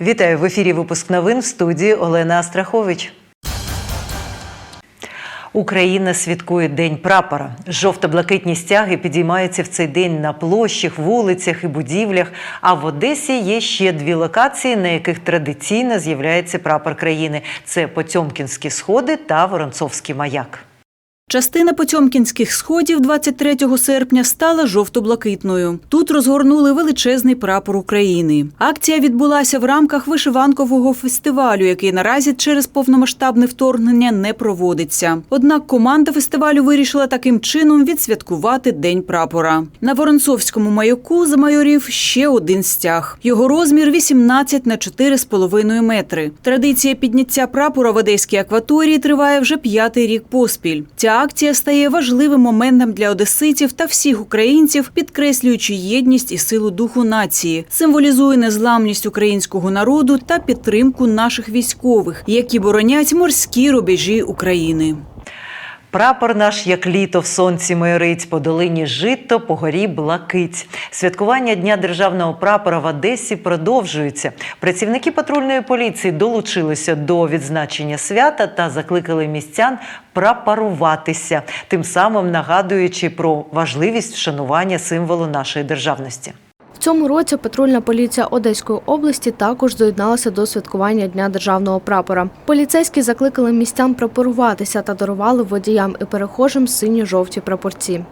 Вітаю в ефірі. Випуск новин в студії Олена Астрахович. Україна святкує День прапора. Жовто-блакитні стяги підіймаються в цей день на площах, вулицях і будівлях. А в Одесі є ще дві локації, на яких традиційно з'являється прапор країни: це Потьомкінські сходи та Воронцовський маяк. Частина Потьомкінських сходів 23 серпня стала жовто-блакитною. Тут розгорнули величезний прапор України. Акція відбулася в рамках вишиванкового фестивалю, який наразі через повномасштабне вторгнення не проводиться. Однак команда фестивалю вирішила таким чином відсвяткувати День прапора. На Воронцовському маяку замайорів ще один стяг. Його розмір 18 на 4,5 метри. Традиція підняття прапора в одеській акваторії триває вже п'ятий рік поспіль. Ця акція стає важливим моментом для одеситів та всіх українців, підкреслюючи єдність і силу духу нації, символізує незламність українського народу та підтримку наших військових, які боронять морські рубежі України. Прапор наш, як літо в сонці майорить, по долині жито, по горі блакить. Святкування Дня державного прапора в Одесі продовжується. Працівники патрульної поліції долучилися до відзначення свята та закликали містян прапаруватися, тим самим нагадуючи про важливість вшанування символу нашої державності. Цьому році патрульна поліція Одеської області також доєдналася до святкування Дня державного прапора. Поліцейські закликали містян прапоруватися та дарували водіям і перехожим сині жовті прапорці.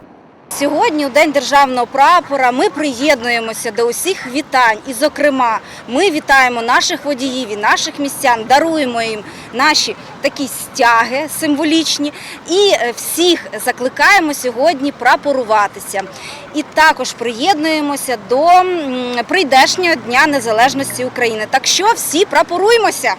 Сьогодні, у День державного прапора, ми приєднуємося до усіх вітань. І, зокрема, ми вітаємо наших водіїв і наших містян, даруємо їм наші такі стяги символічні і е, всіх закликаємо сьогодні прапоруватися. І також приєднуємося до прийдешнього Дня Незалежності України. Так що всі прапоруємося!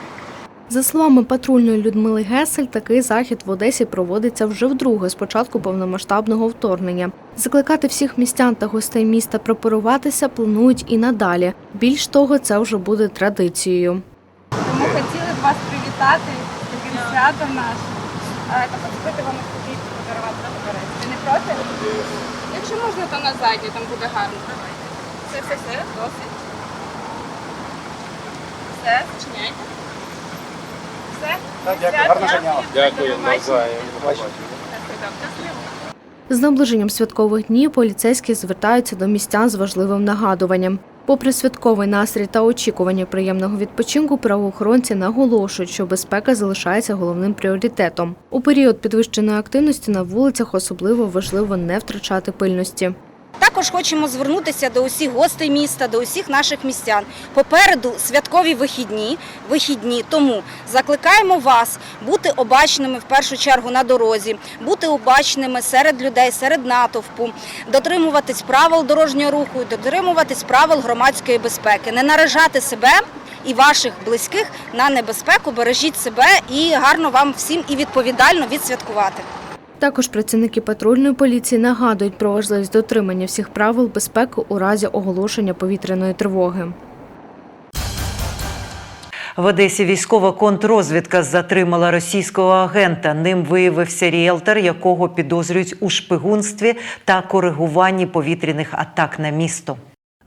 За словами патрульної Людмили Гесель, такий захід в Одесі проводиться вже вдруге з початку повномасштабного вторгнення. Закликати всіх містян та гостей міста прапоруватися планують і надалі. Більш того, це вже буде традицією. Тому хотіли б вас привітати з таким святом нашим. Та поцепити вам ось подарувати подарунок. Ви не проти? Якщо можна, то на задню, там буде гарно. Все, все, все, досить. Все, зачиняйте. Все? Так, дякую. Гарно зайняла. Дякую, навзаєм. З наближенням святкових днів поліцейські звертаються до містян з важливим нагадуванням. Попри святковий настрій та очікування приємного відпочинку, правоохоронці наголошують, що безпека залишається головним пріоритетом. У період підвищеної активності на вулицях особливо важливо не втрачати пильності. Також хочемо звернутися до усіх гостей міста, до усіх наших містян. Попереду святкові вихідні, вихідні. Тому закликаємо вас бути обачними в першу чергу на дорозі, бути обачними серед людей, серед натовпу, дотримуватись правил дорожнього руху, дотримуватись правил громадської безпеки, не наражати себе. І ваших близьких на небезпеку бережіть себе і гарно вам всім і відповідально відсвяткувати. Також працівники патрульної поліції нагадують про важливість дотримання всіх правил безпеки у разі оголошення повітряної тривоги. В Одесі військова контррозвідка затримала російського агента. Ним виявився ріелтор, якого підозрюють у шпигунстві та коригуванні повітряних атак на місто.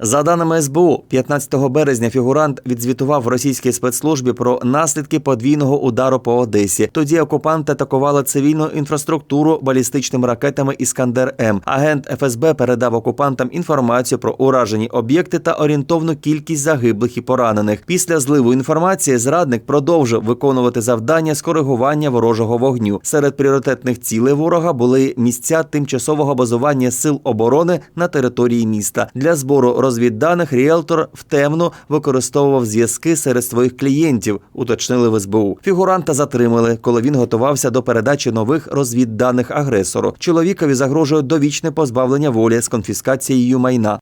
За даними СБУ, 15 березня фігурант відзвітував російській спецслужбі про наслідки подвійного удару по Одесі. Тоді окупанти атакували цивільну інфраструктуру балістичними ракетами Іскандер М. Агент ФСБ передав окупантам інформацію про уражені об'єкти та орієнтовну кількість загиблих і поранених. Після зливу інформації зрадник продовжив виконувати завдання з коригування ворожого вогню. Серед пріоритетних цілей ворога були місця тимчасового базування сил оборони на території міста для збору розвідданих ріелтор втемно використовував зв'язки серед своїх клієнтів, уточнили в СБУ. Фігуранта затримали, коли він готувався до передачі нових розвідданих агресору. Чоловікові загрожує довічне позбавлення волі з конфіскацією майна.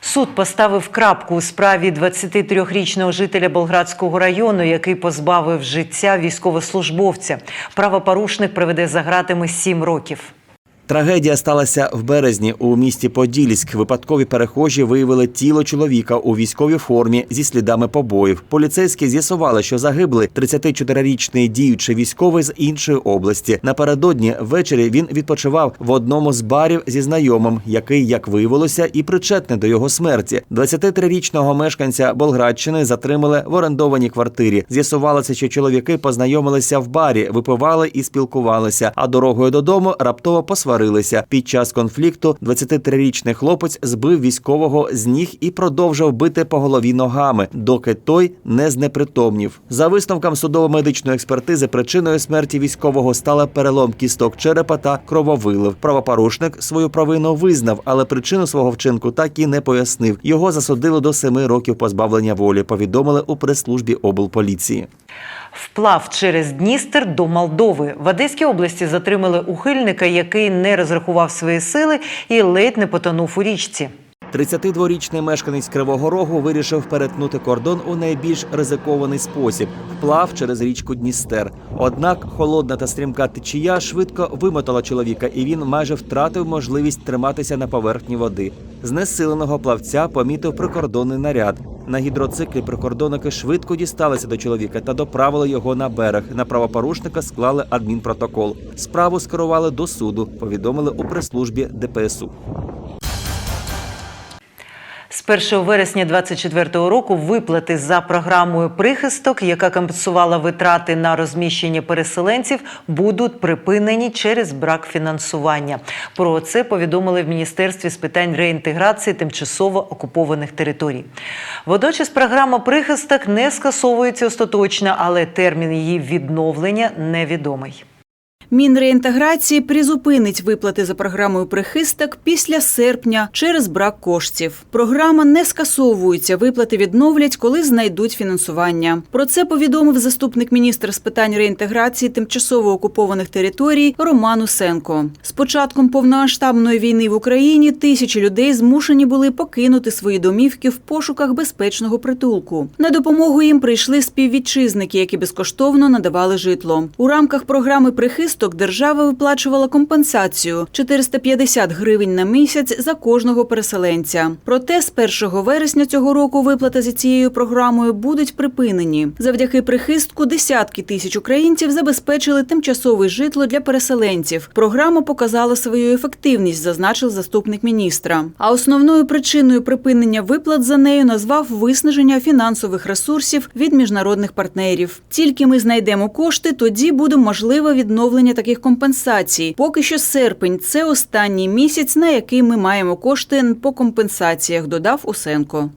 Суд поставив крапку у справі 23-річного жителя Болградського району, який позбавив життя військовослужбовця. Правопорушник приведе за гратами 7 років. Трагедія сталася в березні у місті Подільськ. Випадкові перехожі виявили тіло чоловіка у військовій формі зі слідами побоїв. Поліцейські з'ясували, що загиблий 34-річний діючий військовий з іншої області. Напередодні ввечері він відпочивав в одному з барів зі знайомим, який, як виявилося, і причетний до його смерті. 23-річного мешканця Болградщини затримали в орендованій квартирі. З'ясувалося, що чоловіки познайомилися в барі, випивали і спілкувалися. А дорогою додому раптово посварилися. Під час конфлікту 23-річний хлопець збив військового з ніг і продовжив бити по голові ногами, доки той не знепритомнів. За висновком судово-медичної експертизи, причиною смерті військового стала перелом кісток черепа та крововилив. Правопорушник свою провину визнав, але причину свого вчинку так і не пояснив. Його засудили до семи років позбавлення волі. Повідомили у прес-службі облполіції. Вплав через Дністер до Молдови. В Одеській області затримали ухильника, який не розрахував свої сили і ледь не потонув у річці. 32-річний мешканець Кривого Рогу вирішив перетнути кордон у найбільш ризикований спосіб вплав через річку Дністер. Однак холодна та стрімка течія швидко вимотала чоловіка, і він майже втратив можливість триматися на поверхні води. Знесиленого плавця помітив прикордонний наряд. На гідроциклі прикордонники швидко дісталися до чоловіка та доправили його на берег. На правопорушника склали адмінпротокол. Справу скерували до суду. Повідомили у прес-службі ДПСУ. З 1 вересня 2024 року виплати за програмою прихисток, яка компенсувала витрати на розміщення переселенців, будуть припинені через брак фінансування. Про це повідомили в міністерстві з питань реінтеграції тимчасово окупованих територій. Водночас програма прихисток не скасовується остаточно, але термін її відновлення невідомий. Мінреінтеграції призупинить виплати за програмою прихисток після серпня через брак коштів. Програма не скасовується. Виплати відновлять, коли знайдуть фінансування. Про це повідомив заступник міністра з питань реінтеграції тимчасово окупованих територій Роман Усенко. З початком повномасштабної війни в Україні тисячі людей змушені були покинути свої домівки в пошуках безпечного притулку. На допомогу їм прийшли співвітчизники, які безкоштовно надавали житло. У рамках програми прихисток держава виплачувала компенсацію 450 гривень на місяць за кожного переселенця. Проте з 1 вересня цього року виплати за цією програмою будуть припинені. Завдяки прихистку десятки тисяч українців забезпечили тимчасове житло для переселенців. Програма показала свою ефективність, зазначив заступник міністра. А основною причиною припинення виплат за нею назвав виснаження фінансових ресурсів від міжнародних партнерів. Тільки ми знайдемо кошти, тоді буде можливе відновлення таких компенсацій. Поки що серпень це останній місяць, на який ми маємо кошти по компенсаціях, додав Усенко.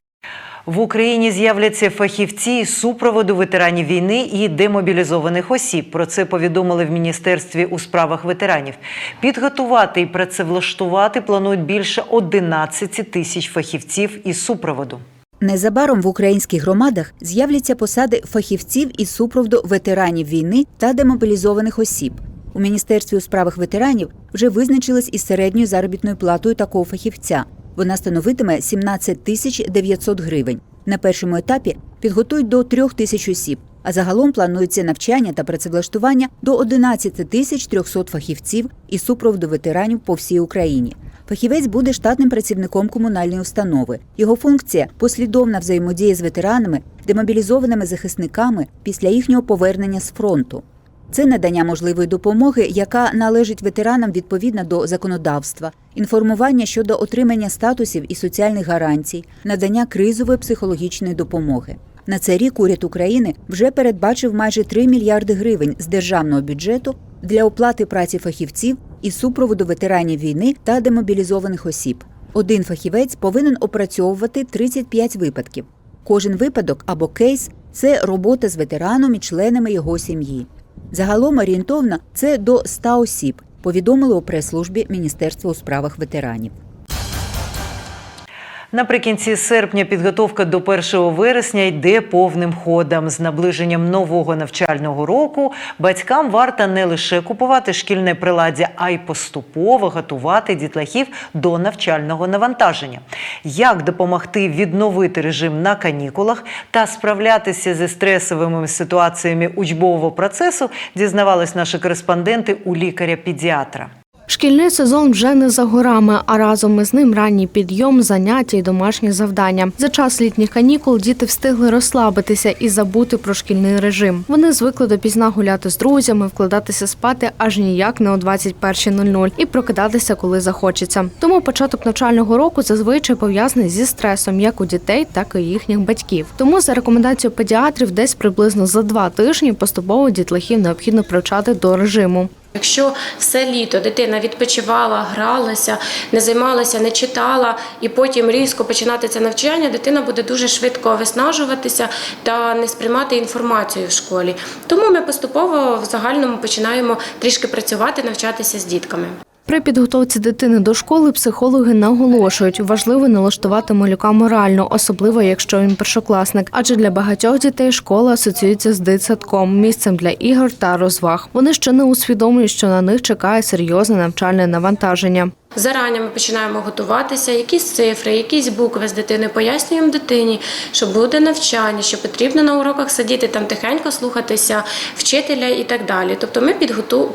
В Україні з'являться фахівці із супроводу ветеранів війни і демобілізованих осіб. Про це повідомили в міністерстві у справах ветеранів. Підготувати і працевлаштувати планують більше 11 тисяч фахівців із супроводу. Незабаром в українських громадах з'являться посади фахівців із супроводу ветеранів війни та демобілізованих осіб. У міністерстві у справах ветеранів вже визначились із середньою заробітною платою такого фахівця. Вона становитиме 17 тисяч 900 гривень. На першому етапі підготують до 3 тисяч осіб, а загалом планується навчання та працевлаштування до 11 тисяч 300 фахівців із супроводу ветеранів по всій Україні. Фахівець буде штатним працівником комунальної установи. Його функція послідовна взаємодія з ветеранами, демобілізованими захисниками після їхнього повернення з фронту. Це надання можливої допомоги, яка належить ветеранам відповідно до законодавства, інформування щодо отримання статусів і соціальних гарантій, надання кризової психологічної допомоги. На цей рік уряд України вже передбачив майже 3 мільярди гривень з державного бюджету для оплати праці фахівців із супроводу ветеранів війни та демобілізованих осіб. Один фахівець повинен опрацьовувати 35 випадків. Кожен випадок або кейс це робота з ветераном і членами його сім'ї. Загалом орієнтовно це до 100 осіб, повідомили у прес-службі Міністерства у справах ветеранів. Наприкінці серпня підготовка до 1 вересня йде повним ходом. З наближенням нового навчального року батькам варто не лише купувати шкільне приладдя, а й поступово готувати дітлахів до навчального навантаження. Як допомогти відновити режим на канікулах та справлятися зі стресовими ситуаціями учбового процесу, дізнавались наші кореспонденти у лікаря-педіатра. Шкільний сезон вже не за горами, а разом із ним ранній підйом, заняття і домашні завдання. За час літніх канікул діти встигли розслабитися і забути про шкільний режим. Вони звикли допізна гуляти з друзями, вкладатися спати аж ніяк не о 21.00 і прокидатися, коли захочеться. Тому початок навчального року зазвичай пов'язаний зі стресом як у дітей, так і їхніх батьків. Тому за рекомендацією педіатрів, десь приблизно за два тижні поступово дітлахів необхідно привчати до режиму. Якщо все літо дитина відпочивала, гралася, не займалася, не читала, і потім різко починати це навчання, дитина буде дуже швидко виснажуватися та не сприймати інформацію в школі. Тому ми поступово в загальному починаємо трішки працювати, навчатися з дітками. При підготовці дитини до школи психологи наголошують, важливо налаштувати малюка морально, особливо якщо він першокласник. Адже для багатьох дітей школа асоціюється з дитсадком, місцем для ігор та розваг. Вони ще не усвідомлюють, що на них чекає серйозне навчальне навантаження. Зарані ми починаємо готуватися, якісь цифри, якісь букви з дитини, пояснюємо дитині, що буде навчання, що потрібно на уроках сидіти там тихенько слухатися вчителя і так далі. Тобто ми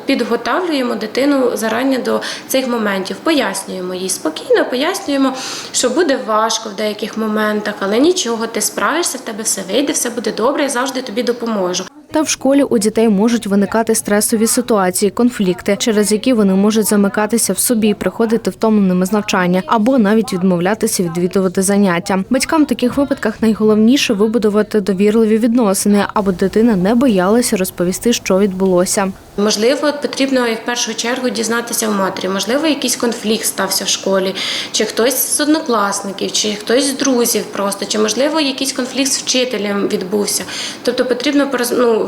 підготавлюємо дитину зарані до цих моментів, пояснюємо їй спокійно, пояснюємо, що буде важко в деяких моментах, але нічого, ти справишся, в тебе все вийде, все буде добре, я завжди тобі допоможу. Та в школі у дітей можуть виникати стресові ситуації, конфлікти, через які вони можуть замикатися в собі, приходити втомленими з навчання або навіть відмовлятися відвідувати заняття. Батькам в таких випадках найголовніше вибудувати довірливі відносини, аби дитина не боялася розповісти, що відбулося. Можливо, потрібно в першу чергу дізнатися в матері. Можливо, якийсь конфлікт стався в школі, чи хтось з однокласників, чи хтось з друзів просто, чи можливо якийсь конфлікт з вчителем відбувся. Тобто потрібно ну,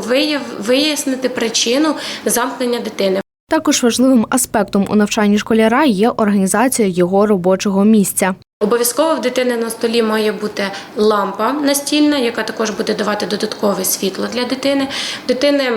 вияснити причину замкнення дитини. Також важливим аспектом у навчанні школяра є організація його робочого місця. Обов'язково в дитини на столі має бути лампа настільна, яка також буде давати додаткове світло для дитини. Дитини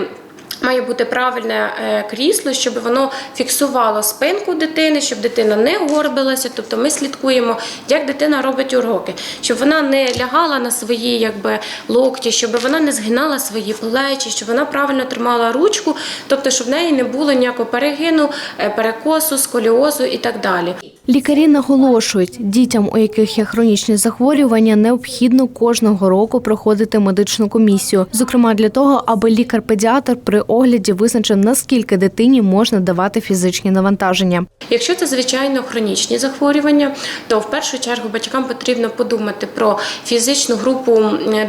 Має бути правильне е, крісло, щоб воно фіксувало спинку дитини, щоб дитина не горбилася. Тобто ми слідкуємо, як дитина робить уроки, щоб вона не лягала на свої якби, локті, щоб вона не згинала свої плечі, щоб вона правильно тримала ручку, тобто, щоб в неї не було ніякого перегину, е, перекосу, сколіозу і так далі. Лікарі наголошують, дітям, у яких є хронічні захворювання, необхідно кожного року проходити медичну комісію, зокрема для того, аби лікар-педіатр при огляді визначив, наскільки дитині можна давати фізичні навантаження. Якщо це звичайно хронічні захворювання, то в першу чергу батькам потрібно подумати про фізичну групу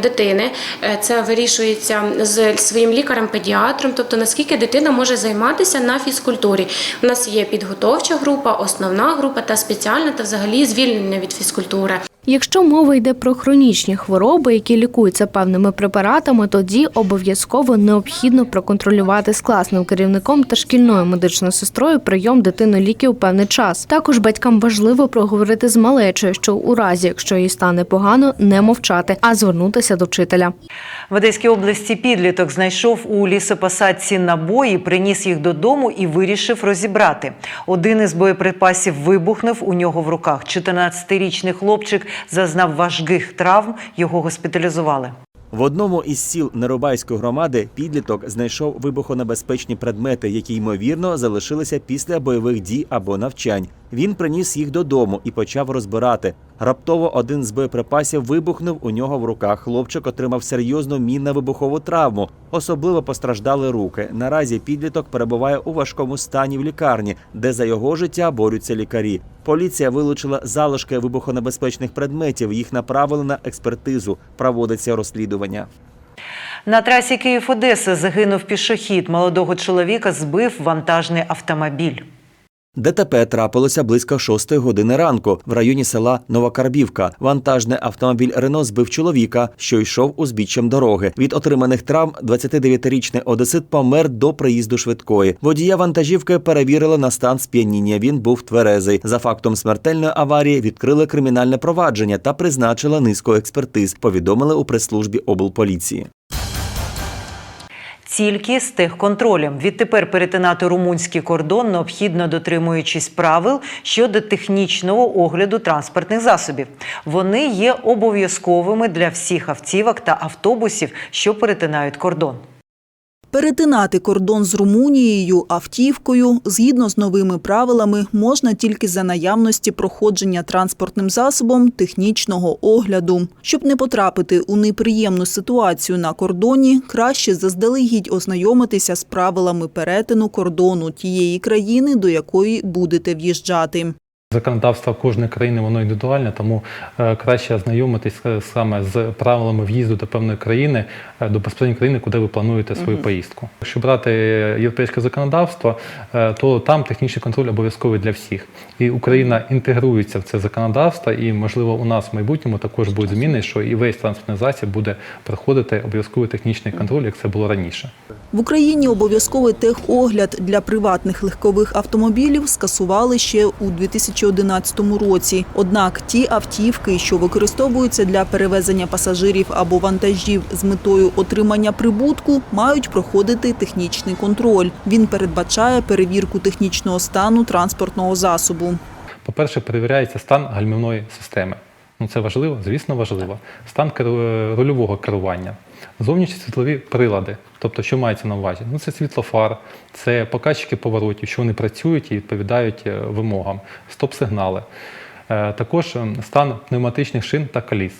дитини. Е, Це вирішується з своїм лікарем-педіатром, тобто наскільки дитина може займатися на фізкультурі. У нас є підготовча група, основна група та спеціальна, та взагалі звільнення від фізкультури. Якщо мова йде про хронічні хвороби, які лікуються певними препаратами, тоді обов'язково необхідно проконтролювати з класним керівником та шкільною медичною сестрою прийом дитини ліків у певний час. Також батькам важливо проговорити з малечою, що у разі, якщо їй стане погано, не мовчати, а звернутися до вчителя. В Одеській області підліток знайшов у лісопосадці набої, приніс їх додому і вирішив розібрати. Один із боєприпасів вибухнув у нього в руках. 14-річний хлопчик зазнав важких травм, його госпіталізували. В одному із сіл Нерубайської громади підліток знайшов вибухонебезпечні предмети, які ймовірно залишилися після бойових дій або навчань. Він приніс їх додому і почав розбирати. Раптово один з боєприпасів вибухнув у нього в руках. Хлопчик отримав серйозну мінно-вибухову травму. Особливо постраждали руки. Наразі підліток перебуває у важкому стані в лікарні, де за його життя борються лікарі. Поліція вилучила залишки вибухонебезпечних предметів. Їх направили на експертизу. Проводиться розслідування. На трасі Київ-Одеса загинув пішохід. Молодого чоловіка збив вантажний автомобіль. ДТП трапилося близько 6 години ранку в районі села Новокарбівка. Вантажний автомобіль Рено збив чоловіка, що йшов узбіччям дороги. Від отриманих травм 29-річний одесит помер до приїзду швидкої. Водія вантажівки перевірили на стан сп'яніння. Він був тверезий. За фактом смертельної аварії відкрили кримінальне провадження та призначили низку експертиз. Повідомили у прес-службі облполіції. Тільки з техконтролем. Відтепер перетинати румунський кордон необхідно дотримуючись правил щодо технічного огляду транспортних засобів. Вони є обов'язковими для всіх автівок та автобусів, що перетинають кордон. Перетинати кордон з Румунією автівкою згідно з новими правилами можна тільки за наявності проходження транспортним засобом технічного огляду. Щоб не потрапити у неприємну ситуацію на кордоні, краще заздалегідь ознайомитися з правилами перетину кордону тієї країни, до якої будете в'їжджати. Законодавство кожної країни воно індивідуальне, тому е, краще ознайомитись е, саме з правилами в'їзду до певної країни, е, до безпосередньо країни, куди ви плануєте свою поїздку. Якщо брати європейське законодавство, то там технічний контроль обов'язковий для всіх. І Україна інтегрується в це законодавство, і можливо у нас в майбутньому також будуть зміни, що і весь транспортний засіб буде проходити обов'язковий технічний контроль, як це було раніше. В Україні обов'язковий техогляд для приватних легкових автомобілів скасували ще у 2011 році. Однак ті автівки, що використовуються для перевезення пасажирів або вантажів з метою отримання прибутку, мають проходити технічний контроль. Він передбачає перевірку технічного стану транспортного засобу. По-перше, перевіряється стан гальмівної системи. Ну, це важливо, звісно, важливо. Стан керу- рульового керування, зовнішні світлові прилади. Тобто, що мається на увазі? Ну, це світлофар, це показчики поворотів, що вони працюють і відповідають е, вимогам, стоп-сигнали. Е, Також е, стан пневматичних шин та коліс.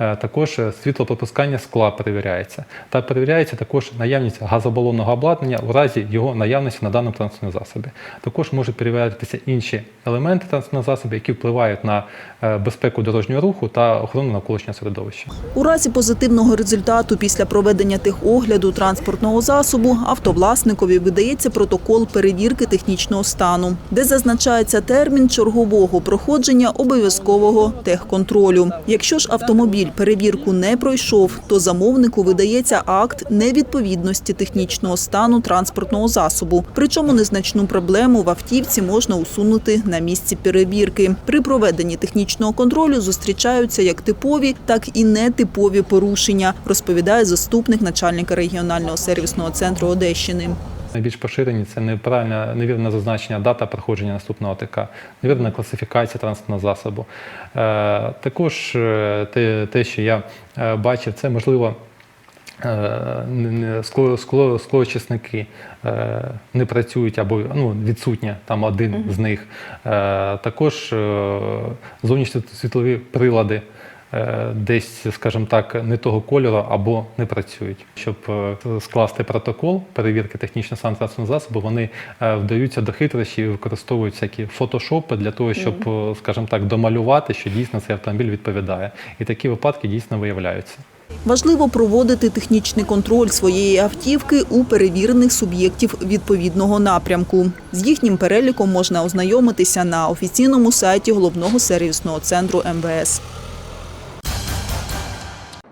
Е, Також е, світлопропускання скла перевіряється. Та перевіряється також наявність газобалонного обладнання у разі його наявності на даному транспортному засобі. Також можуть перевірятися інші елементи транспортного засобу, які впливають на е, безпеку дорожнього руху та охорону навколишнього середовища. У разі позитивного результату після проведення техогляду транспортного засобу автовласникові видається протокол перевірки технічного стану, де зазначається термін чергового проходження обов'язкового техконтролю. Якщо ж автомобіль перевірку не пройшов, то замовнику видається акт невідповідності технічного стану транспортного засобу. Причому незначну проблему в автівці можна усунути на місці перевірки. При проведенні технічного контролю зустрічаються як типові, так і нетипові порушення, розповідає заступник начальника регіонального сервісного центру Одещини. Найбільш поширені це неправильне, невірне зазначення дата проходження наступного ТК, невірна класифікація транспортного засобу. Е, також е, те, те, що я е, бачив, це можливо. Е, Скло, скло, склоочисники е, не працюють або ну, відсутня там один з них. Е, також зовнішні світлові прилади десь, скажімо так, не того кольору або не працюють. Щоб скласти протокол перевірки технічного стану транспортного засобу, вони вдаються до хитрощів і використовують всякі фотошопи для того, щоб, скажімо так, домалювати, що дійсно цей автомобіль відповідає. І такі випадки дійсно виявляються. Важливо проводити технічний контроль своєї автівки у перевірених суб'єктів відповідного напрямку. З їхнім переліком можна ознайомитися на офіційному сайті головного сервісного центру МВС.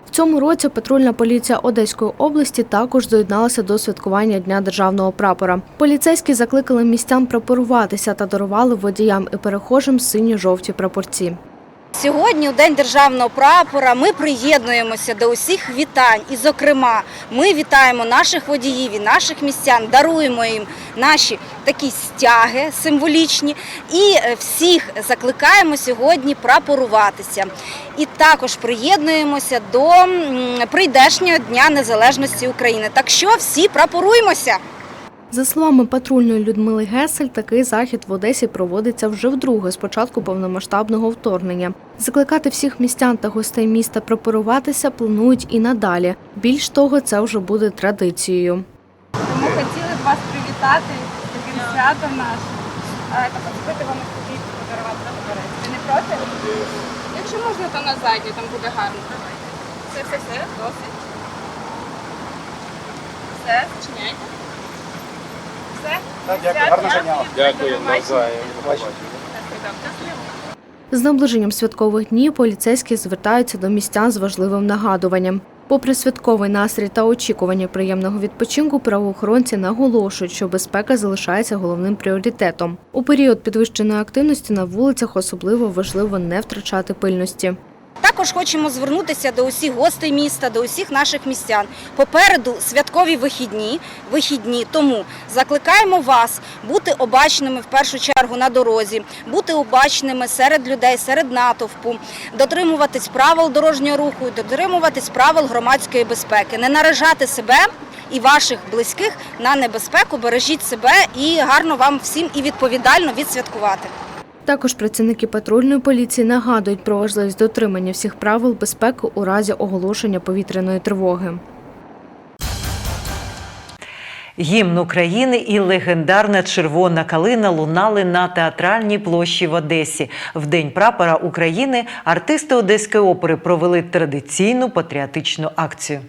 В цьому році патрульна поліція Одеської області також доєдналася до святкування Дня державного прапора. Поліцейські закликали містян прапоруватися та дарували водіям і перехожим сині-жовті прапорці. Сьогодні, у День державного прапора, ми приєднуємося до усіх вітань. І, зокрема, ми вітаємо наших водіїв і наших містян, даруємо їм наші такі стяги символічні і е, всіх закликаємо сьогодні прапоруватися. І також приєднуємося до прийдешнього Дня Незалежності України. Так що всі прапоруємося! За словами патрульної Людмили Гесель, такий захід в Одесі проводиться вже вдруге з початку повномасштабного вторгнення. Закликати всіх містян та гостей міста прапоруватися планують і надалі. Більш того, це вже буде традицією. Тому хотіли б вас привітати з таким святом нашим. Вам такий подарувати не проти? Якщо можна, то на задній, там буде гарно. Все, все, все, досить. Все, зачиняйте. Все? Дякую, гарного дня. Дякую, навзаєм. З наближенням святкових днів поліцейські звертаються до містян з важливим нагадуванням. Попри святковий настрій та очікування приємного відпочинку, правоохоронці наголошують, що безпека залишається головним пріоритетом. У період підвищеної активності на вулицях особливо важливо не втрачати пильності. Також хочемо звернутися до усіх гостей міста, до усіх наших містян. Попереду святкові вихідні, вихідні. Тому закликаємо вас бути обачними в першу чергу на дорозі, бути обачними серед людей, серед натовпу, дотримуватись правил дорожнього руху, дотримуватись правил громадської безпеки, не наражати себе і ваших близьких на небезпеку. Бережіть себе і гарно вам всім і відповідально відсвяткувати. Також працівники патрульної поліції нагадують про важливість дотримання всіх правил безпеки у разі оголошення повітряної тривоги. Гімн України і легендарна червона калина лунали на театральній площі в Одесі. В день прапора України артисти Одеської опери провели традиційну патріотичну акцію.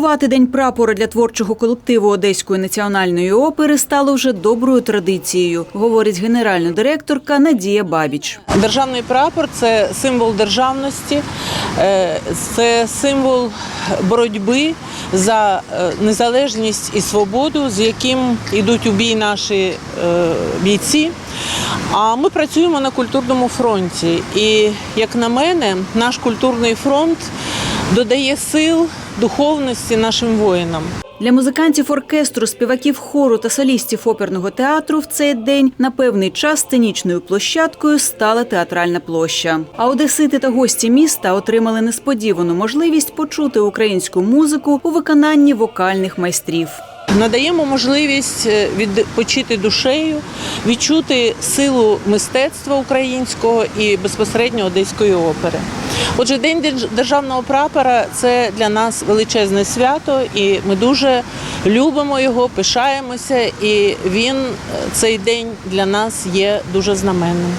Святкувати День прапора для творчого колективу Одеської національної опери стало вже доброю традицією, говорить генеральна директорка Надія Бабіч. Державний прапор це символ державності, е, це символ боротьби за е, незалежність і свободу, з яким йдуть у бій наші е, бійці. А ми працюємо на культурному фронті. І, як на мене, наш культурний фронт додає сил, духовності нашим воїнам. Для музикантів оркестру, співаків хору та солістів оперного театру в цей день на певний час сценічною площадкою стала театральна площа. А одесити та гості міста отримали несподівану можливість почути українську музику у виконанні вокальних майстрів. Надаємо можливість е, відпочити душею, відчути силу мистецтва українського і безпосередньо одеської опери. Отже, День державного прапора це для нас величезне свято, і ми дуже любимо його, пишаємося. І він е, цей день для нас є дуже знаменним.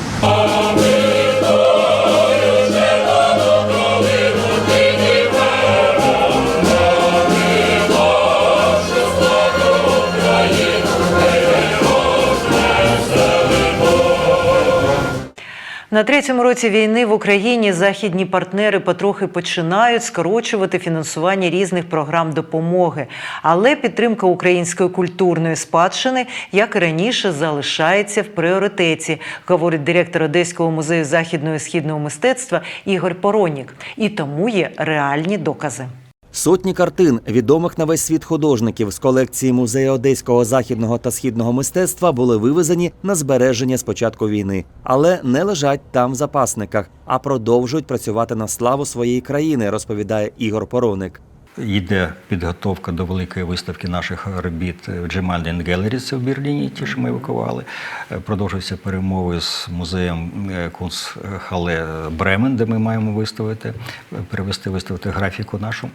На третьому році війни в Україні західні партнери потрохи починають скорочувати фінансування різних програм допомоги. Але підтримка української культурної спадщини, як і раніше, залишається в пріоритеті, говорить директор Одеського музею західного і східного мистецтва Ігор Поронік. І тому є реальні докази. Сотні картин відомих на весь світ художників з колекції музею одеського західного та східного мистецтва були вивезені на збереження з початку війни, але не лежать там в запасниках, а продовжують працювати на славу своєї країни, розповідає Ігор Пороник. Йде підготовка до великої виставки наших робіт в Джемальден Gallery, в Берліні, ті, що ми евакували. Е, Продовжуються перемови з музеєм е, Кунстхале Бремен, де ми маємо виставити, е, перевести виставити графіку нашу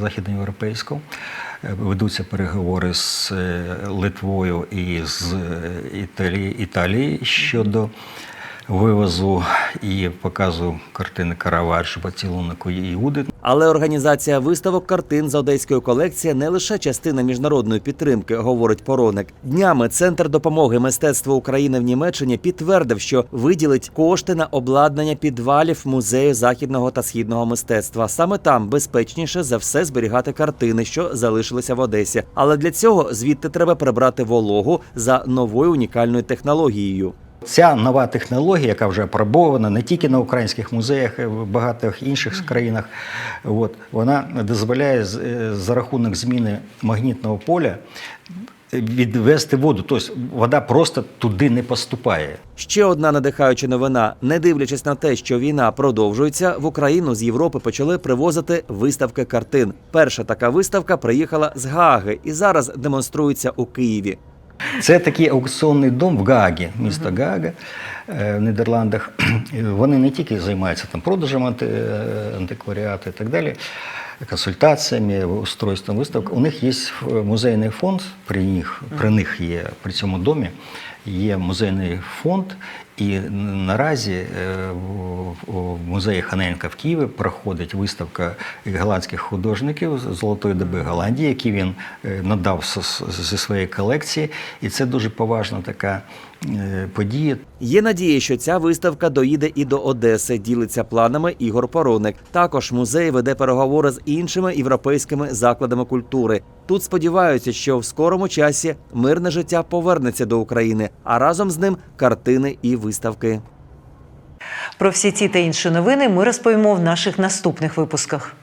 західноєвропейську. Ведуться переговори з Литвою і з Італії, Італії щодо вивозу і показу картини Караваджо «Поцілунок Іуди». Але організація виставок картин з одеської колекції не лише частина міжнародної підтримки, говорить Пороник. Днями центр допомоги мистецтва України в Німеччині підтвердив, що виділить кошти на обладнання підвалів музею західного та східного мистецтва. Саме там безпечніше за все зберігати картини, що залишилися в Одесі. Але для цього звідти треба прибрати вологу за новою унікальною технологією. Ця нова технологія, яка вже опробована не тільки на українських музеях, а в багатьох інших країнах, от, вона дозволяє з- е, за рахунок зміни магнітного поля відвести воду. Тобто вода просто туди не поступає. Ще одна надихаюча новина. Не дивлячись на те, що війна продовжується, в Україну з Європи почали привозити виставки картин. Перша така виставка приїхала з Гааги і зараз демонструється у Києві. Це такий аукціонний дом в Гаагі, місто Гаага е, в Нідерландах. Вони не тільки займаються там продажем е, антикваріату і так далі, консультаціями, устройством виставок. У них є музейний фонд, при них, при них є при цьому домі. Є музейний фонд, і наразі е, в- музеї Ханенка в Києві проходить виставка голландських художників золотої доби Голландії, які він е, надав зі своєї колекції. І це дуже поважна така е, подія. Є надія, що ця виставка доїде і до Одеси. Ділиться планами Ігор Пороник. Також музей веде переговори з іншими європейськими закладами культури. Тут сподіваються, що в скорому часі мирне життя повернеться до України, а разом з ним картини і виставки. Про всі ці та інші новини ми розповімо в наших наступних випусках.